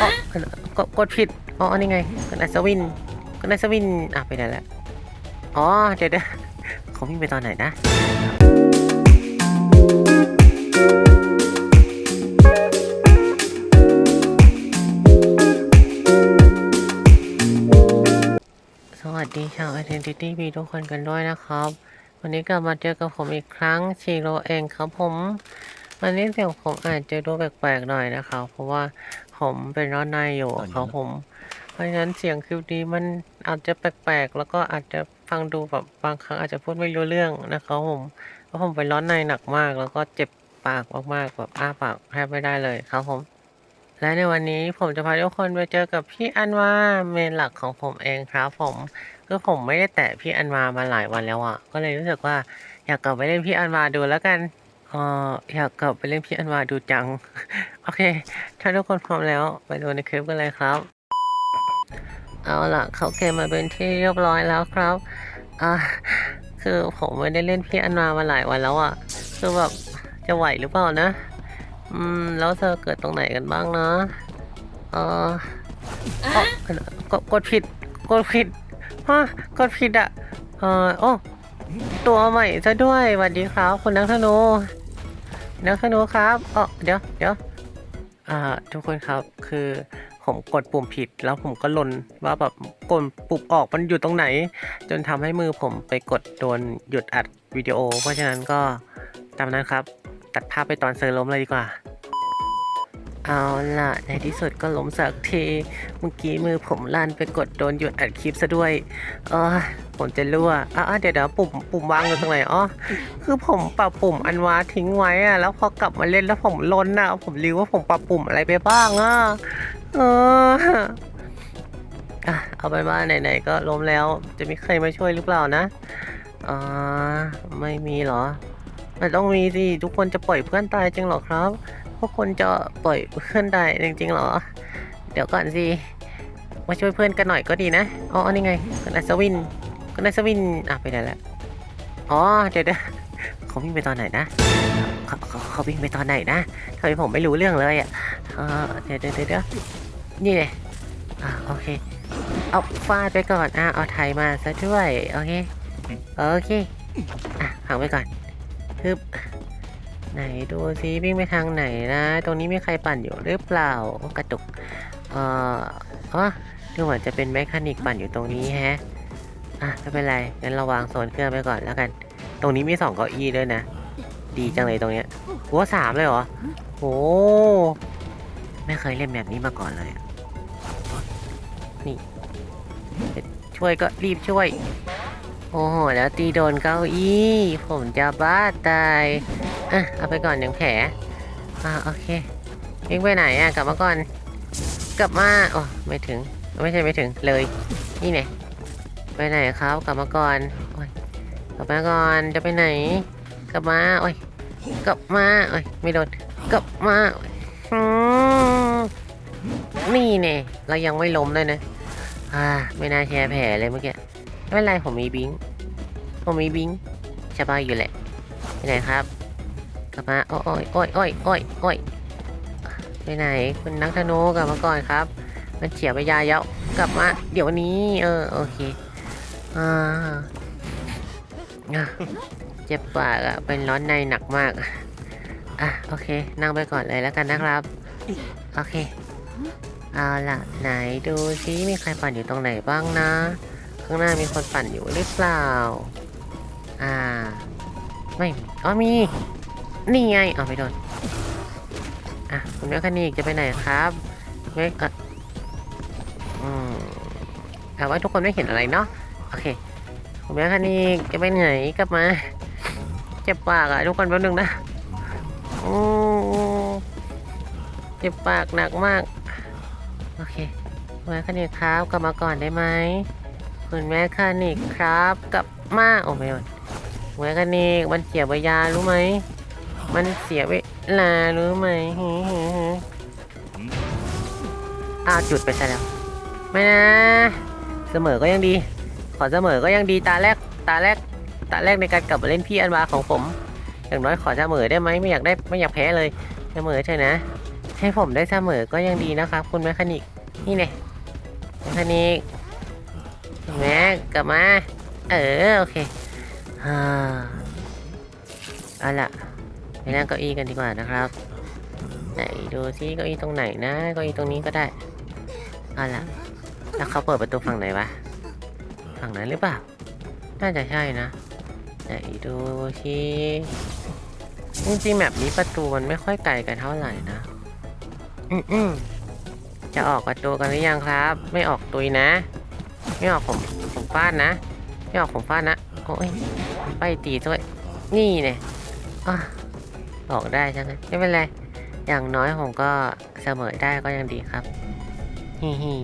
อ๋อกดกดผิด อ๋อ นี่ไงคุณอัศวินคุณอัศวิน อะ ไปไหนแล้วอ๋อ เดี๋ยวเดี๋ยวเขาวิ่งไปตอนไหนนะสวัสดีชาว Identity มีทุกคนกันด้วยนะครับ วันนี้กลับมาเจอกับผมอีกครั้งชีโรเองครับผม วันนี้เสียงผมอาจจะดูแปลกๆหน่อยนะครับ เพราะว่า ผมเป็นร้อนในอยู่ครับผม เพราะฉะนั้นเสียงคลิปนี้มันอาจจะแปลกๆ แล้วก็อาจจะฟังดูแบบบางครั้งอาจจะพูดไม่รู้เรื่องนะครับผมเพราะผมเป็นร้อนในหนักมาก แล้วก็เจ็บปากมากๆแบบอ้าปากแทบไม่ได้เลยครับผม และในวันนี้ผมจะพาทุกคนไปเจอกับพี่อันวาเมนหลักของผมเองครับผมคือผมไม่ได้แตะพี่อันวามาหลายวันแล้วอะ ก็เลยรู้สึกว่าอยากกลับไปเล่นพี่อันวาดูแล้วกันเอออยากกลับไปเล่นพี่อันวาดูจัง โอเค ถ้าทุกคนพร้อมแล้วไปดูในคลิปกันเลยครับ เอาล่ะ เขาเกมมาเป็นที่เรียบร้อยแล้วครับอ่าคือผมไม่ได้เล่นพี่อันวามาหลายวันแล้วอะ คือแบบจะไหวหรือเปล่านะ อืม แล้วเธอเกิดตรงไหนกันบ้างนะเอออ๋อกดกดผิด กดผิดฮะกดผิดอะเออโอ้ตัวใหม่ซะด้วยสวัสดีครับ คุณนักธนูนักธนูครับอ๋อเดี๋ยวเดี๋ยว อ่าทุกคนครับคือผมกดปุ่มผิดแล้วผมก็หล่นว่าแบบกดปุ่มออกมันอยู่ตรงไหน จนทำให้มือผมไปกดโดนหยุดอัดวิดีโอ เพราะฉะนั้นก็ตามนั้นครับ ตัดภาพไปตอนเซอร์ล้มเลยดีกว่า เอาล่ะ ในที่สุดก็ล้มสักที เมื่อกี้มือผมลั่นไปกดโดนหยุดอัดคลิปซะด้วย เออผมจะรั่วอะเดี๋ยวเดี๋ยวปุ่มปุ่มวางอยู่ตรงไหนอ๋อคือผมปรับปุ่มอันวาทิ้งไว้อะแล้วพอกลับมาเล่นแล้วผมล้นอะ ผมรู้ว่าผมปรับปุ่มอะไรไปบ้างอะเอออะเอาไปว่าไหนๆก็ล้มแล้ว จะมีใครมาช่วยหรือเปล่านะอ่าไม่มีเหรอมันต้องมีสิทุกคนจะปล่อยเพื่อนตายจริงหรอครับ พวกคนจะปล่อยเพื่อนตายจริงๆเหรอ เดี๋ยวก่อนสิ มาช่วยเพื่อนกันหน่อยก็ดีนะ อ๋อ นี่ไงคุณอัศวินคุณอัศวิน อะไปไหนแล้วอ๋อ เดี๋ยวเดี๋ยวเขาวิ่งไปตอนไหนนะเขาเขาเขาวิ่งไปตอนไหนนะทำไมผมไม่รู้เรื่องเลยอะเออเดี๋ยวเดี๋ยวเดี๋ยวเดี๋ยวนี่ไงอะโอเค เอาฟาดไปก่อน อะ เอาไทยมาซะด้วย โอเค โอเค อะหังไปก่อนฮึบ ไหนดูซิวิ่งไปทางไหนนะ ตรงนี้มีใครปั่นอยู่หรือเปล่ากระตุกเอ่ออ๋อดูเหมือนจะเป็นแมคานิกปั่นอยู่ตรงนี้แฮะอะไม่เป็นไรงั้นเราวางโซนเครื่องไปก่อนแล้วกัน ตรงนี้มีสองเก้าอี้ด้วยนะ ดีจังเลยตรงเนี้ยหัวสามเลยเหรอโอ้ไม่เคยเล่นแบบนี้มาก่อนเลยนี่ช่วยก็รีบช่วย โอ้โห แล้วตีโดนเก้าอี้ ผมจะบ้าตาย อะเอาไปก่อนหนึ่งแผลอ่าโอเควิ่งไปไหนอะกลับมาก่อน กลับมาโอ๋อไม่ถึงไม่ใช่ไม่ถึงเลย นี่ไงไปไหนครับกลับมาก่อนโอ้ยกลับมาก่อนจะไปไหน กลับมาโอ้ยกลับมาโอ้ยไม่โดนกลับมาอืมนี่เนี่ยเรายังไม่ล้มเลยนะอ่าไม่น่าแชร์แผลเลยเมื่อกี้ไม่เป็นไรผมมีบิงผมมีบิงสบายอยู่แหละไปไหนครับ กลับมาโอ้ยโอ้ยโอ้ยโอ้ยโอ้ยไปไหนคุณนักธนูกลับมาก่อนครับ มันเฉียบไปยาเยอะกลับมาเดี๋ยวนี้ เออโอเคอ่าเจ็บปากอะเป็นร้อนในหนักมากอะโอเค นั่งไปก่อนเลยแล้วกันนะครับ โอเค เอาล่ะ ไหนดูซิมีใครปั่นอยู่ตรงไหนบ้างนะ ข้างหน้ามีคนปั่นอยู่หรือเปล่า อ่า ไม่ อ๋อมี นี่ไงเอาไปโดน อะคุณแมคคานิกจะไปไหนครับแมคอะอืมแต่ว่าทุกคนไม่เห็นอะไรเนาะ โอเค คุณแมคคานิกจะไปไหนกลับมา เจ็บปากอะทุกคนแป๊บนึงนะโอ้เจ็บปากหนักมาก โอเค คุณแมคคานิกครับ กลับมาก่อนได้ไหม คุณแมคคานิกครับ กลับมา โอ้ไม่หมดแมคคานิกมันเสียเวลารู้ไหม มันเสียเวลารู้ไหมหือหือหืออ้าวจุดไปซะแล้ว ไม่นะ เสมอก็ยังดี ขอเสมอก็ยังดีตาแรก ตาแรก ตาแรกในการกลับมาเล่นพี่อันวาของผม อย่างน้อยขอเสมอได้ไหมไม่อยากได้ไม่อยากแพ้เลย เสมอเถอะนะ ให้ผมได้เสมอก็ยังดีนะครับ คุณแมคคานิก นี่เนี่ยแมคคานิกแม็กกลับมา เออโอเคฮ่าเอาล่ะ ไปนั่งเก้าอี้กันดีกว่านะครับ ไหนดูซิเก้าอี้ตรงไหนนะ เก้าอี้ตรงนี้ก็ได้เอาละแล้วเขาเปิดประตูฝั่งไหนวะ ฝั่งนั้นหรือเปล่า น่าจะใช่นะ ไหนดูซิจริงๆแบบนี้ประตูมันไม่ค่อยไกลกันเท่าไหร่นะ อืมอืมจะออกประตูกันหรือยังครับ ไม่ออกตุยนะ ไม่ออกผมผมฟาดนะ ไม่ออกผมฟาดนะ โอ้ย ไปตีด้วย นี่เนี่ยอะ ออกได้ใช่ไหมไม่เป็นไร อย่างน้อยผมก็เสมอได้ก็ยังดีครับฮิฮิ